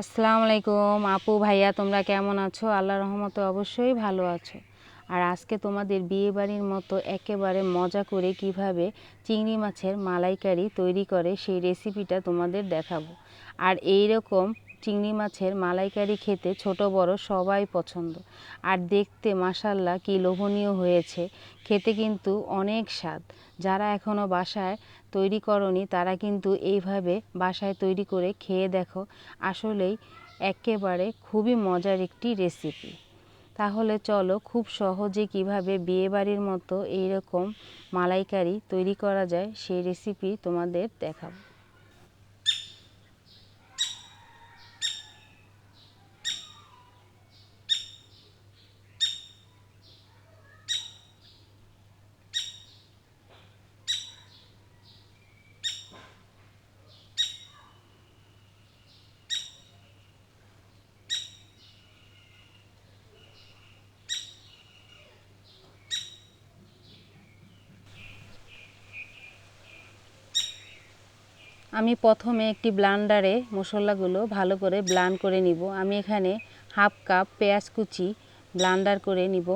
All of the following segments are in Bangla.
আসসালামু আলাইকুম। আপু, ভাইয়া, তোমরা কেমন আছো? আল্লাহ রহমতে অবশ্যই ভালো আছো। আর আজকে তোমাদের বিয়ে বাড়ির মতো একেবারে মজা করে কীভাবে চিংড়ি মাছের মালাইকারি তৈরি করে সেই রেসিপিটা তোমাদের দেখাবো। আর এই রকম চিংড়ি মাছের মালাইকারি খেতে ছোট, বড় সবাই পছন্দ। আর দেখতে মাসাল্লাহ কি লোভনীয় হয়েছে। খেতে কিন্তু অনেক স্বাদ। যারা এখনও বাসায় তৈরি করনি, তারা কিন্তু এইভাবে বাসায় তৈরি করে খেয়ে দেখো, আসলেই একেবারে খুবই মজার একটি রেসিপি তাহলে চলো খুব সহজে কীভাবে বিয়েবাড়ির মতো এইরকম মালাইকারি তৈরি করা যায়, সেই রেসিপি তোমাদের দেখাবো। আমি প্রথমে একটি ব্লান্ডারে মশলাগুলো ভালো করে ব্লান্ড করে নিব। আমি এখানে হাফ কাপ পেঁয়াজ কুচি ব্লান্ডার করে নিব।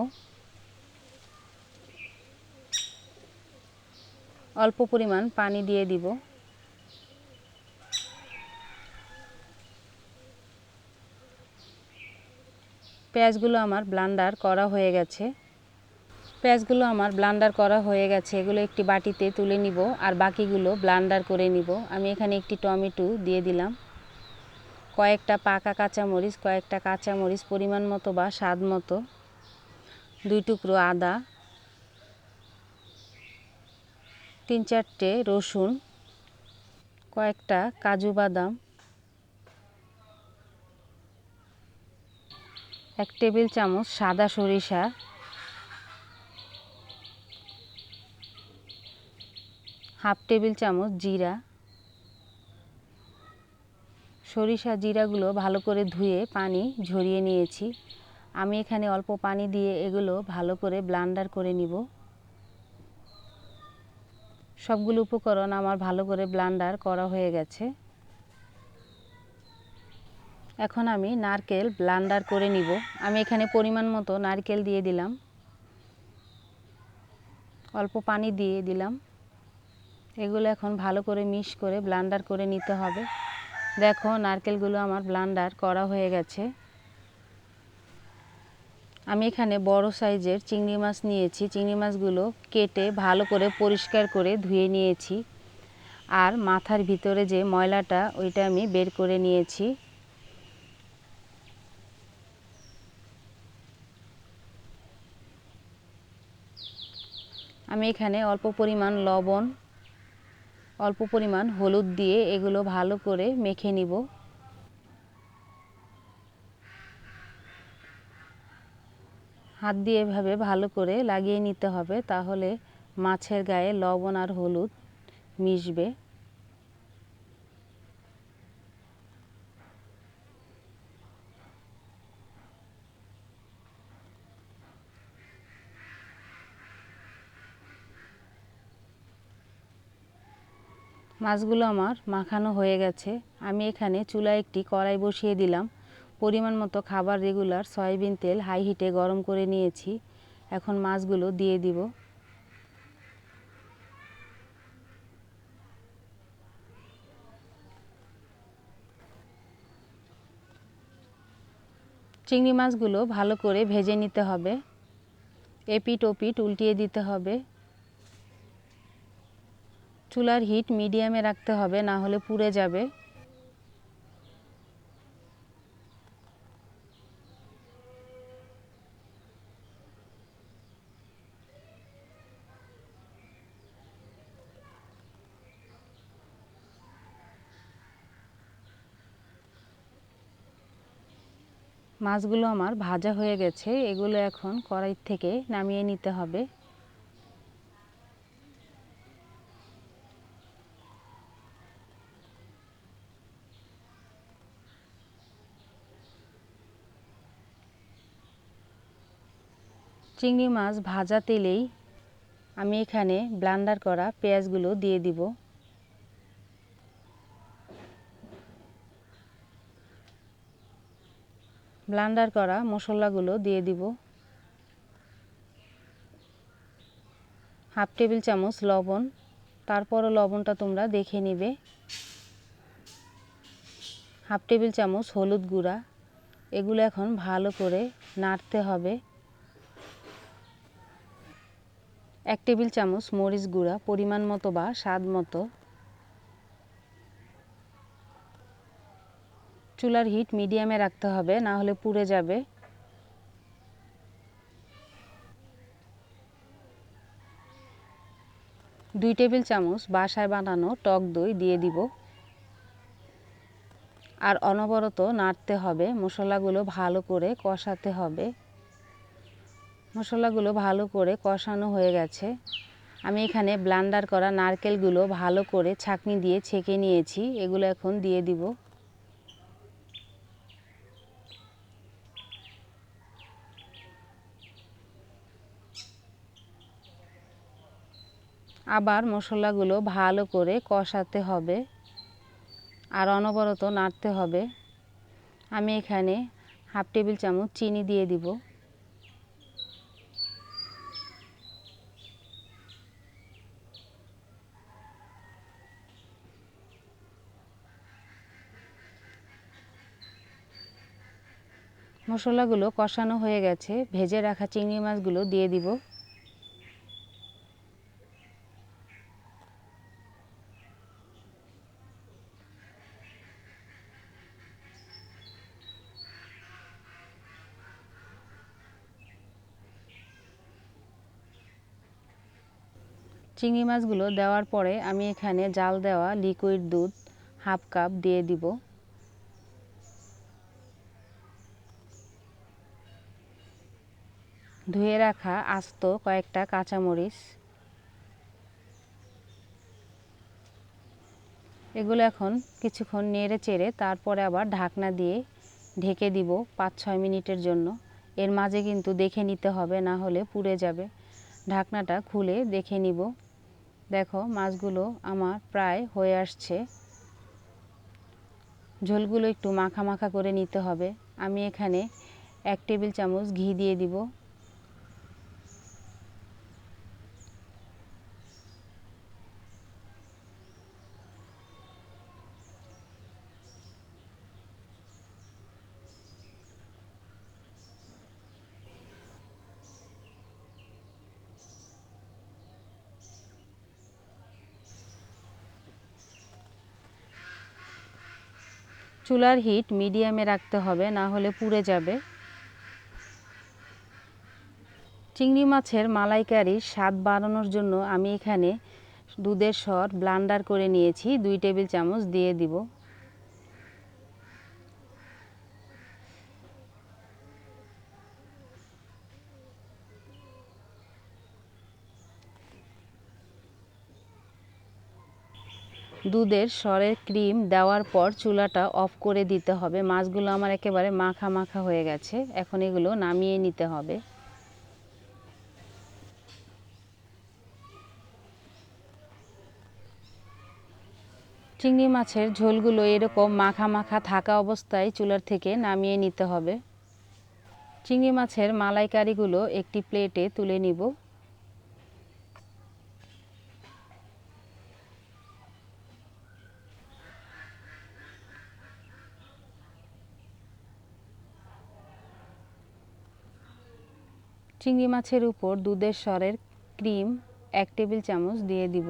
অল্প পরিমাণ পানি দিয়ে দিব। পেঁয়াজগুলো আমার ব্লান্ডার করা হয়ে গেছে। পেঁয়াজগুলো আমার ব্লান্ডার করা হয়ে গেছে, এগুলো একটি বাটিতে তুলে নিব আর বাকিগুলো ব্লান্ডার করে নিব। আমি এখানে একটি টমেটো দিয়ে দিলাম। কয়েকটা পাকা কাঁচামরিচ, কয়েকটা কাঁচামরিচ পরিমাণ মতো বা স্বাদ মতো, দুই টুকরো আদা, তিন চারটে রসুন, কয়েকটা কাজু বাদাম, এক টেবিল চামচ সাদা সরিষা হাফ টেবিল চামচ জিরা। সরিষা জিরাগুলো ভালো করে ধুয়ে পানি ঝরিয়ে নিয়েছি। আমি এখানে অল্প পানি দিয়ে এগুলো ভালো করে ব্লান্ডার করে নিব। সবগুলো উপকরণ আমার ভালো করে ব্লান্ডার করা হয়ে গেছে। এখন আমি নারকেল ব্লান্ডার করে নিব। আমি এখানে পরিমাণ মতো নারকেল দিয়ে দিলাম। অল্প পানি দিয়ে দিলাম। এগুলো এখন ভালো করে মিক্স করে ব্লান্ডার করে নিতে হবে। দেখো, নারকেলগুলো আমার ব্লান্ডার করা হয়ে গেছে। আমি এখানে বড় সাইজের চিংড়ি মাছ নিয়েছি। চিংড়ি মাছগুলো কেটে ভালো করে পরিষ্কার করে ধুয়ে নিয়েছি। আর মাথার ভিতরে যে ময়লাটা, ওইটা আমি বের করে নিয়েছি। আমি এখানে অল্প পরিমাণ লবণ অল্প পরিমাণ হলুদ দিয়ে এগুলো ভালো করে মেখে নিব। হাত দিয়ে এভাবে ভালো করে লাগিয়ে নিতে হবে, তাহলে মাছের গায়ে লবণ আর হলুদ মিশবে। মাছগুলো আমার মাখানো হয়ে গেছে। আমি এখানে চুলায় একটি কড়াই বসিয়ে দিলাম। পরিমাণ মতো খাবার রেগুলার সয়াবিন তেল হাই হিটে গরম করে নিয়েছি। এখন মাছগুলো দিয়ে দিব। চিংড়ি মাছগুলো ভালো করে ভেজে নিতে হবে। এপিট ওপিট উল্টিয়ে দিতে হবে। চুলার হিট মিডিয়ামে রাখতে হবে, না হলে পুড়ে যাবে। মাছগুলো আমার ভাজা হয়ে গেছে, এগুলো এখন কড়াই থেকে নামিয়ে নিতে হবে। চিংড়ি মাছ, ভাজা তেলেই আমি এখানে ব্লান্ডার করা পেঁয়াজগুলো দিয়ে দিব। ব্লান্ডার করা মশলাগুলো দিয়ে দিব। হাফ টেবিল চামচ লবণ, তারপরও লবণটা তোমরা দেখে নিবে। হাফ টেবিল চামচ হলুদ গুঁড়া, এগুলো এখন ভালো করে নাড়তে হবে। এক টেবিল চামচ মরিচ গুঁড়া, পরিমাণ মতো বা স্বাদ মতো। চুলার হিট মিডিয়ামে রাখতে হবে, না হলে পুড়ে যাবে। দুই টেবিল চামচ বাসায় বানানো টক দই দিয়ে দিব। আর অনবরত নাড়তে হবে, মশলাগুলো ভালো করে কষাতে হবে। মশলাগুলো ভালো করে কষানো হয়ে গেছে। আমি এখানে ব্লান্ডার করা নারকেলগুলো ভালো করে ছাঁকনি দিয়ে ছেঁকে নিয়েছি। এগুলো এখন দিয়ে দিব। আবার মশলাগুলো ভালো করে কষাতে হবে আর অনবরত নাড়তে হবে। আমি এখানে হাফ টেবিল চামচ চিনি দিয়ে দিব। মশলাগুলো কষানো হয়ে গেছে। ভেজে রাখা চিংড়ি মাছগুলো দিয়ে দিব। চিংড়ি মাছগুলো দেওয়ার পরে আমি এখানে জাল দেওয়া লিকুইড দুধ হাফ কাপ দিয়ে দিব। ধুয়ে রাখা আস্ত কয়েকটা কাঁচামরিচ। এগুলো এখন কিছুক্ষণ নেড়ে চেড়ে তারপরে আবার ঢাকনা দিয়ে ঢেকে দিব পাঁচ ছয় মিনিটের জন্য। এর মাঝে কিন্তু দেখে নিতে হবে, না হলে পুড়ে যাবে। ঢাকনাটা খুলে দেখে নিব। দেখো, মাছগুলো আমার প্রায় হয়ে আসছে। ঝোলগুলো একটু মাখা মাখা করে নিতে হবে। আমি এখানে এক টেবিল চামচ ঘি দিয়ে দিব। চুলার হিট মিডিয়ামে রাখতে হবে, না হলে পুড়ে যাবে। চিংড়ি মাছের মালাইকারির স্বাদ বাড়ানোর জন্য আমি এখানে দুধের সর ব্লান্ডার করে নিয়েছি, দুই টেবিল চামচ দিয়ে দিব। দুধের সরের ক্রিম দেওয়ার পর চুলাটা অফ করে দিতে হবে। মাছগুলো আমার একেবারে মাখা মাখা হয়ে গেছে। এখন এগুলো নামিয়ে নিতে হবে। চিংড়ি মাছের ঝোলগুলো এরকম মাখা মাখা থাকা অবস্থায় চুলার থেকে নামিয়ে নিতে হবে। চিংড়ি মাছের মালাইকারিগুলো একটি প্লেটে তুলে নিব। চিংড়ি মাছের উপর দুধের স্বরের ক্রিম এক টেবিল চামচ দিয়ে দিব।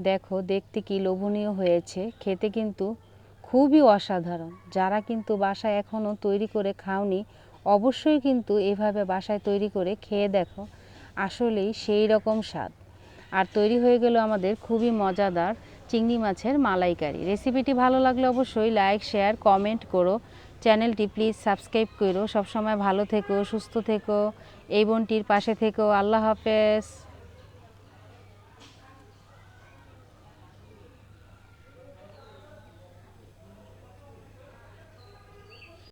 দেখো, দেখতে কি লোভনীয় হয়েছে। খেতে কিন্তু খুবই অসাধারণ। যারা কিন্তু বাসায় এখনও তৈরি করে খাওনি, অবশ্যই কিন্তু এভাবে বাসায় তৈরি করে খেয়ে দেখো, আসলেই সেই রকম স্বাদ। আর তৈরি হয়ে গেল আমাদের খুবই মজাদার চিংড়ি মাছের মালাইকারি। রেসিপিটি ভালো লাগলে অবশ্যই লাইক, শেয়ার, কমেন্ট করো। চ্যানেলটি প্লিজ সাবস্ক্রাইব করো। সবসময় ভালো থেকো, সুস্থ থেকো, এই বোনটির পাশে থেকো। আল্লাহ হাফেজ।